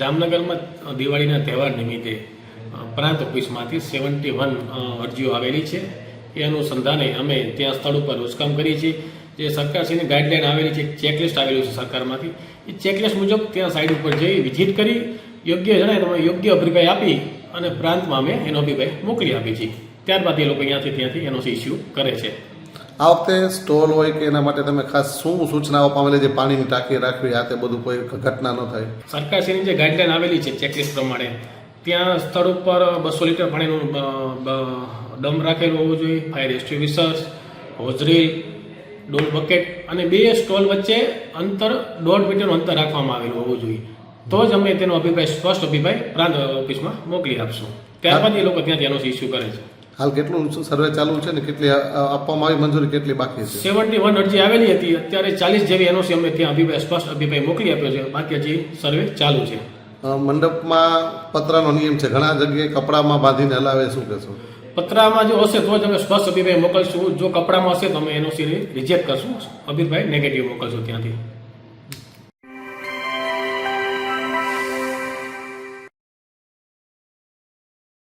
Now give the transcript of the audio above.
જામનગરમાં દિવાળીના તહેવાર નિમિત્તે પ્રાંત ઓફિસમાંથી સેવન્ટી વન અરજીઓ આવેલી છે. એ અનુસંધાને અમે ત્યાં સ્થળ ઉપર રોજકામ કરીએ છીએ. જે સરકારશ્રીની ગાઈડલાઈન આવેલી છે ચેકલિસ્ટ આવેલું છે સરકારમાંથી. એ ચેકલિસ્ટ મુજબ ત્યાં સાઈડ ઉપર જઈ વિઝિટ કરી, યોગ્ય જણાય તમે યોગ્ય અભિપ્રાય આપી અને પ્રાંતમાં અમે એનો અભિપ્રાય મોકલી આપીએ છીએ. ત્યારબાદ એ લોકો અહીંયાથી ત્યાંથી એનો ઇસ્યુ કરે છે. આ વખતે સ્ટોલ હોય કે એના માટે તમે ખાસ શું સૂચનાઓ પામેલી જે પાણીની ટાંકી રાખવી આ તે બધું કોઈ ઘટના ન થાય? સરકારશ્રીની જે ગાઈડલાઈન આવેલી છે ચેકલિસ્ટ પ્રમાણે ત્યાં સ્થળ ઉપર બસો લીટર પાણીનું ડમ રાખેલું હોવું જોઈએ ફાયર એક્સ્ટિવ્યુશર્સ હોજરી ડોલ બકેટ અને બે સ્ટોલ વચ્ચે અંતર દોઢ મીટરનું અંતર રાખવામાં આવેલું હોવું જોઈએ. તો જ અમે તેનો અભિપ્રાય સ્પષ્ટ અભિપ્રાય પ્રાંત ઓફિસમાં મોકલી આપશું. ત્યારબાદ એ લોકો ત્યાં તેનો ઇસ્યુ કરે છે. હાલ કેટલું સર્વે ચાલુ છે ને કેટલી આપવામાં આવી મંજૂરી કેટલી બાકી છે સેવન્ટી વન અરજી આવેલી હતી. અત્યારે ચાલીસ જેવી એનઓસી અમે ત્યાં અભિપ્રાય સ્પષ્ટ અભિપ્રાય મોકલી આપ્યો છે. બાકી હજી સર્વે ચાલુ છે. મંડપમાં પતરાનો નિયમ છે. ઘણા જગ્યાએ કપડામાં બાંધીને હલાવે શું કહેશો? પત્રામાં જો હશે તો જ અમે સ્પષ્ટ અભિપ્રાય મોકલશું. જો કપડામાં હશે તો અમે એનઓસી રિજેક્ટ કરશું. અભિપ્રાય નેગેટિવ મોકલશું ત્યાંથી.